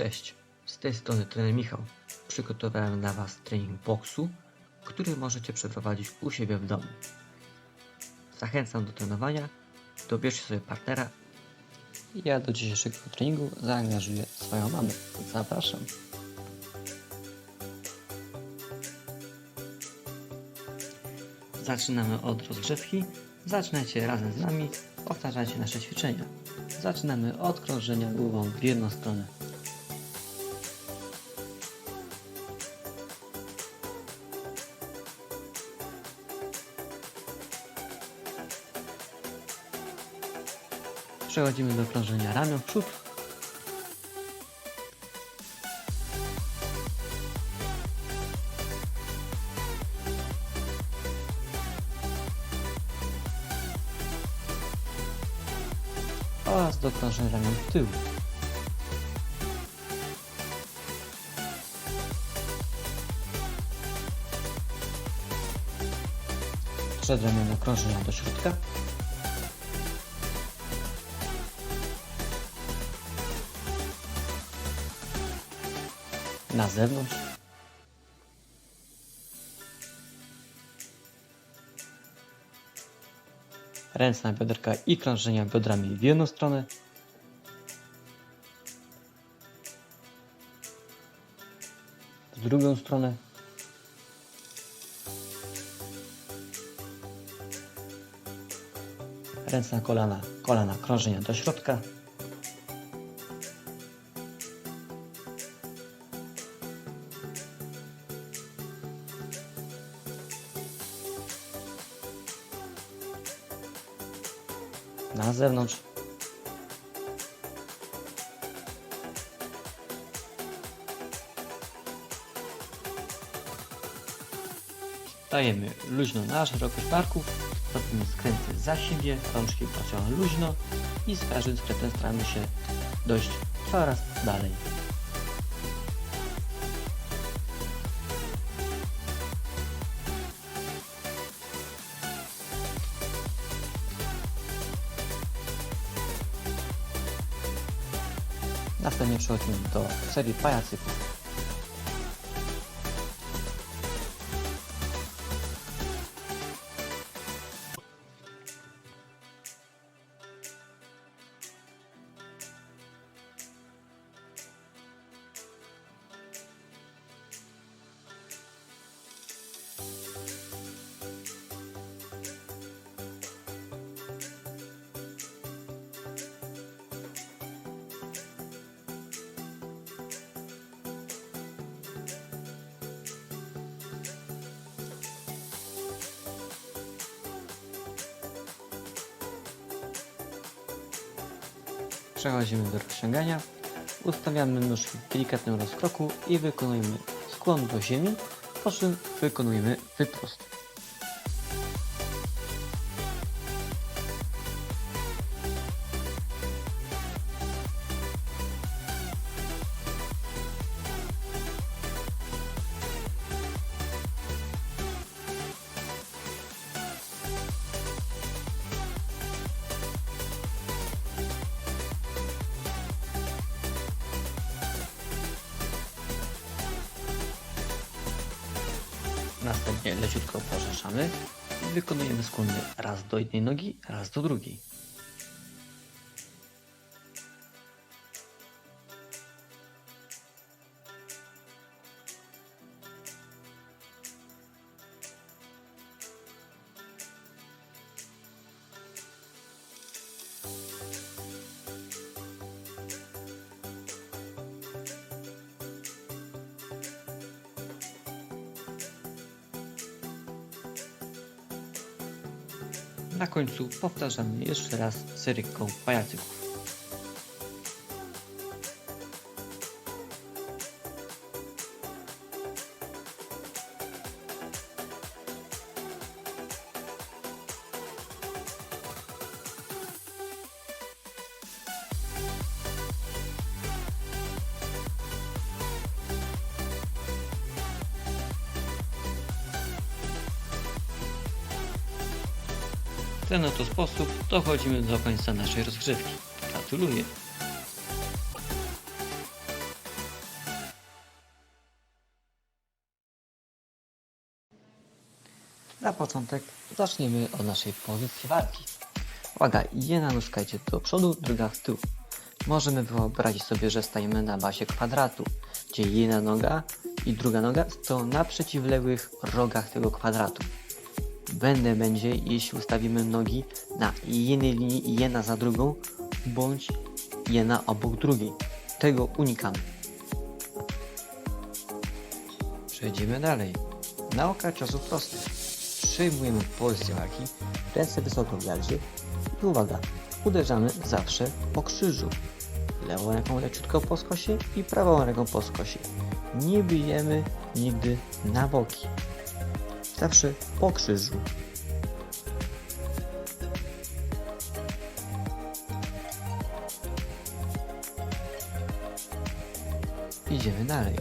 Cześć, z tej strony trener Michał. Przygotowałem dla Was trening boksu, który możecie przeprowadzić u siebie w domu. Zachęcam do trenowania, dobierzcie sobie partnera. Ja do dzisiejszego treningu zaangażuję swoją mamę. Zapraszam. Zaczynamy od rozgrzewki. Zaczynajcie razem z nami, powtarzajcie nasze ćwiczenia. Zaczynamy od krążenia głową w jedną stronę. Przechodzimy do krążenia ramion w przód. oraz do krążenia ramion w tył. Przedramienne krążenia do środka. Na zewnątrz. Ręce na bioderka i krążenia biodrami w jedną stronę. W drugą stronę. Ręce na kolana, kolana krążenia do środka. Na zewnątrz. Dajemy luźno na szerokość barków, robimy skręty za siebie, rączki pracują luźno i z każdym skrętem staramy się dojść coraz dalej. Następnie przechodzimy do serii pajacyków. Przechodzimy do rozciągania. Ustawiamy nóżki w delikatnym rozkroku i wykonujemy skłon do ziemi, po czym wykonujemy wyprost. Następnie leciutko porzeszamy i wykonujemy skłony raz do jednej nogi, raz do drugiej. Na końcu powtarzamy jeszcze raz seryjką pajacyków. ten oto sposób dochodzimy do końca naszej rozgrywki. Gratuluję! Na początek zaczniemy od naszej pozycji walki. Uwaga, jedna nóżka idzie do przodu, druga w tył. Możemy wyobrazić sobie, że stajemy na basie kwadratu, gdzie jedna noga i druga noga stoją na przeciwległych rogach tego kwadratu. Będę będzie, jeśli ustawimy nogi na jednej linii jedna za drugą, bądź jedna obok drugiej. Tego unikamy. Przejdziemy dalej. Nauka ciosów prostych. Przyjmujemy pozycję walki, ręce wysoko w gardzie i uwaga, uderzamy zawsze po krzyżu. Lewą ręką leciutko po skosie i prawą ręką po skosie. Nie bijemy nigdy na boki. Zawsze po krzyżu. Idziemy dalej.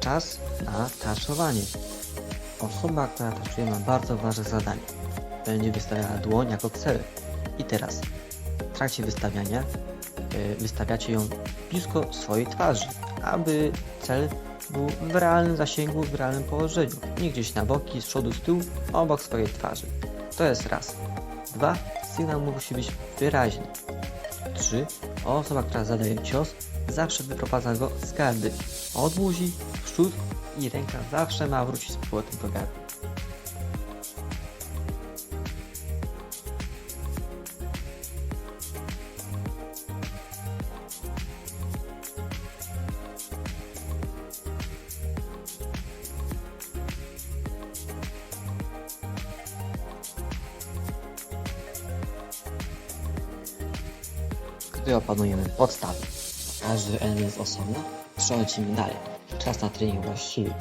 Czas na taszowanie. Osoba, która taszuje ma bardzo ważne zadanie. Będzie wystawiała dłoń jako cel. I teraz, w trakcie wystawiania, yy, wystawiacie ją blisko swojej twarzy, aby cel był w realnym zasięgu, w realnym położeniu. Nie gdzieś na boki, z przodu, z tyłu, obok swojej twarzy. To jest raz. Dwa, sygnał musi być wyraźny. Trzy, osoba, która zadaje cios, zawsze wyprowadza go z gardy. Od buzi, w i ręka zawsze ma wrócić z powrotem do gardy. Gdy opanujemy podstawy, każdy element osobno, przechodzimy dalej. Czas na trening właściwy.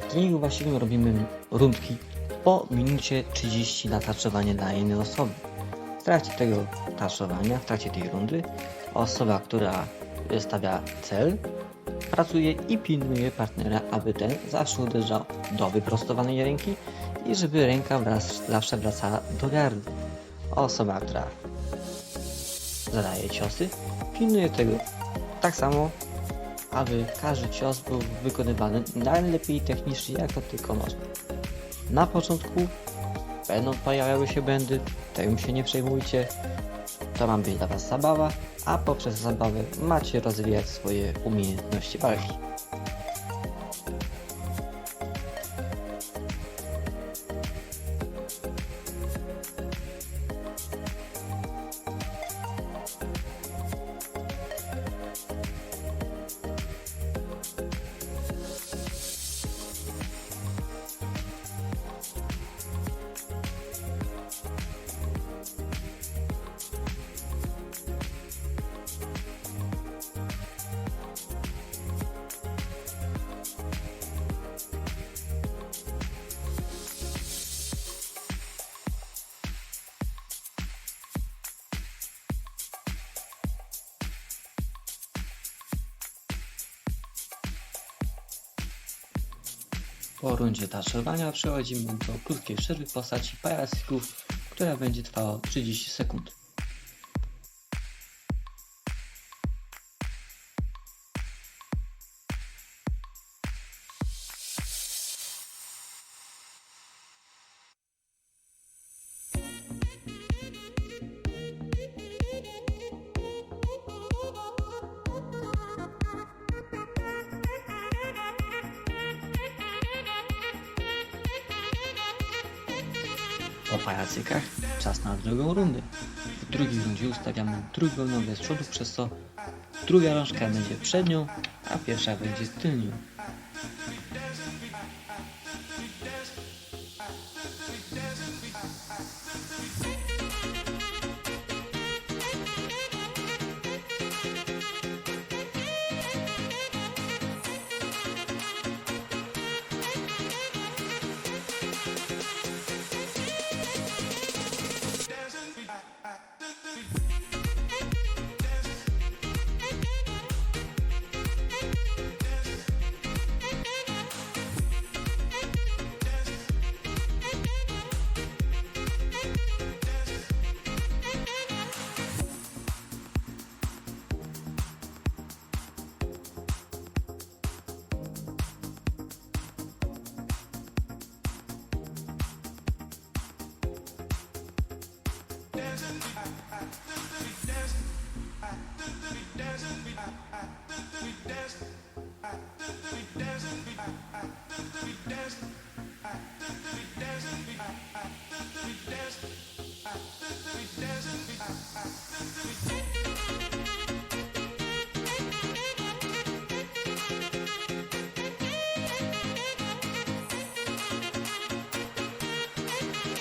W treningu właściwym robimy rundki po minucie 30 na taszowanie dla jednej osoby. W trakcie tego taszowania, w trakcie tej rundy, osoba, która stawia cel, pracuje i pilnuje partnera, aby ten zawsze uderzał do wyprostowanej ręki i żeby ręka wraz, zawsze wracała do gardy. Osoba, która zadaje ciosy, pilnuje tego. Tak samo, aby każdy cios był wykonywany najlepiej technicznie, jak to tylko można. Na początku będą pojawiały się błędy, tym się nie przejmujcie. To ma być dla Was zabawa, a poprzez zabawę macie rozwijać swoje umiejętności walki. Po rundzie taszowania przechodzimy do krótkiej przerwy w postaci pajacyków, która będzie trwała 30 sekund. Pajacykach czas na drugą rundę. W drugiej rundzie ustawiamy drugą nogę z przodu, przez co druga rączka będzie przednią, a pierwsza będzie tylnią.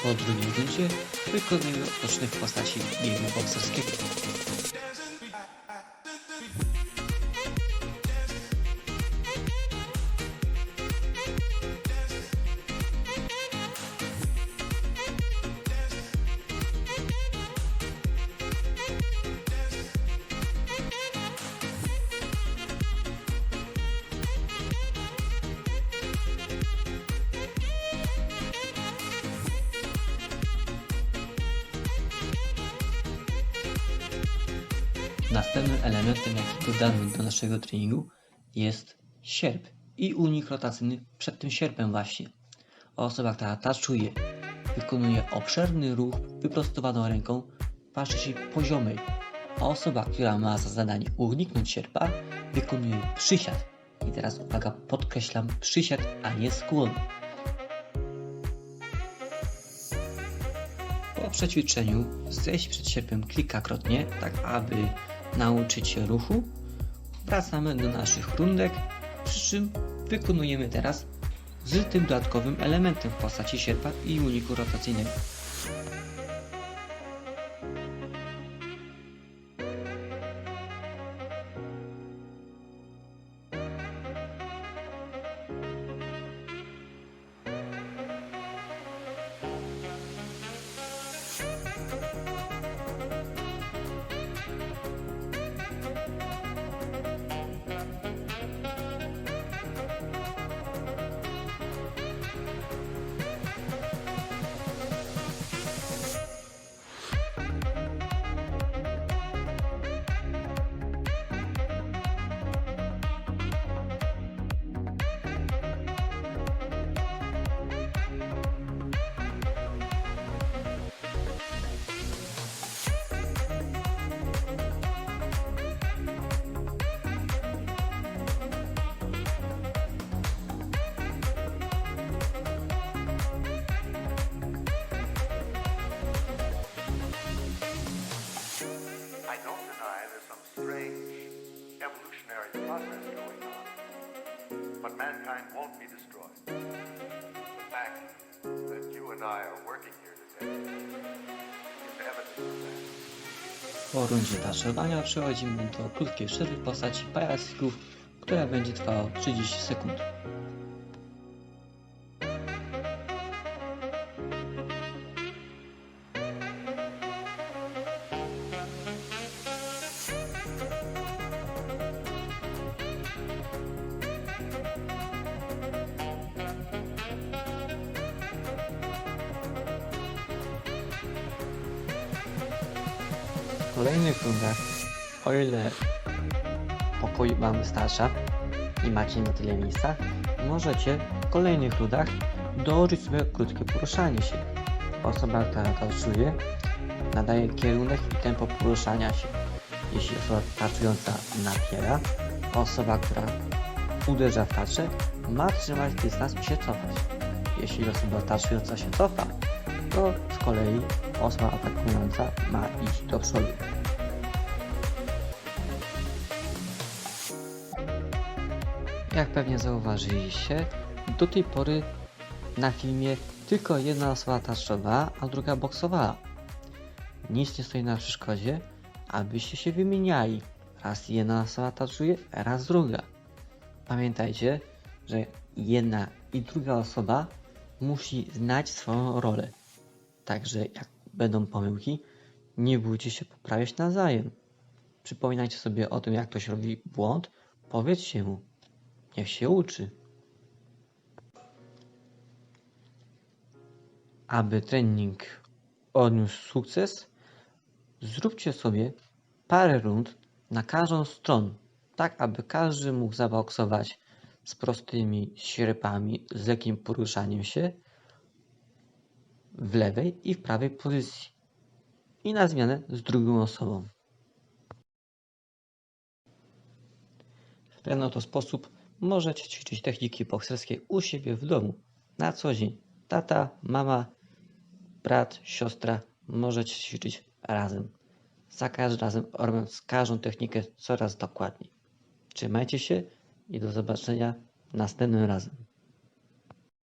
Po drugiej rundzie wykonujemy odpoczynek w postaci biegu bokserskiego. Następnym elementem, jaki dodamy do naszego treningu jest sierp i unik rotacyjny przed tym sierpem właśnie. Osoba, która taczuje, wykonuje obszerny ruch wyprostowaną ręką w płaszczyźnie poziomej, a osoba, która ma za zadanie uniknąć sierpa, wykonuje przysiad. I teraz uwaga, podkreślam przysiad, a nie skłon. Po przećwiczeniu zejść przed sierpem kilkakrotnie, tak aby nauczyć się ruchu. Wracamy do naszych rundek, przy czym wykonujemy teraz z tym dodatkowym elementem w postaci sierpa i uniku rotacyjnego. Won't be destroyed. The fact that you and I are working here today is evidence of that. Po rundzie daszowania przechodzimy do krótkiej przerwy w postaci pajacyków, która będzie trwała 30 sekund. Kolejnych rundach, o ile pokoju Wam wystarcza i macie na tyle miejsca, możecie w kolejnych rundach dołożyć sobie krótkie poruszanie się. Osoba, która tarczuje, nadaje kierunek i tempo poruszania się. Jeśli osoba tarczująca napiera, osoba, która uderza w tarczę, ma trzymać dystans i się cofać. Jeśli osoba tarczująca się cofa, to z kolei osoba atakująca ma iść do przodu. Jak pewnie zauważyliście, do tej pory na filmie tylko jedna osoba tarczowała, a druga boksowała. Nic nie stoi na przeszkodzie, abyście się wymieniali. Raz jedna osoba tarczuje, raz druga. Pamiętajcie, że jedna i druga osoba musi znać swoją rolę. Także jak będą pomyłki, nie bójcie się poprawiać nawzajem. Przypominajcie sobie o tym, jak ktoś robi błąd, powiedzcie mu. Niech się uczy. Aby trening odniósł sukces, zróbcie sobie parę rund na każdą stronę, tak aby każdy mógł zaboksować z prostymi sierpami, z lekkim poruszaniem się w lewej i w prawej pozycji. i na zmianę z drugą osobą. W ten oto sposób możecie ćwiczyć techniki bokserskie u siebie w domu na co dzień. Tata, mama, brat, siostra możecie ćwiczyć razem. Za każdym razem robiąc każdą technikę coraz dokładniej. Trzymajcie się i do zobaczenia następnym razem.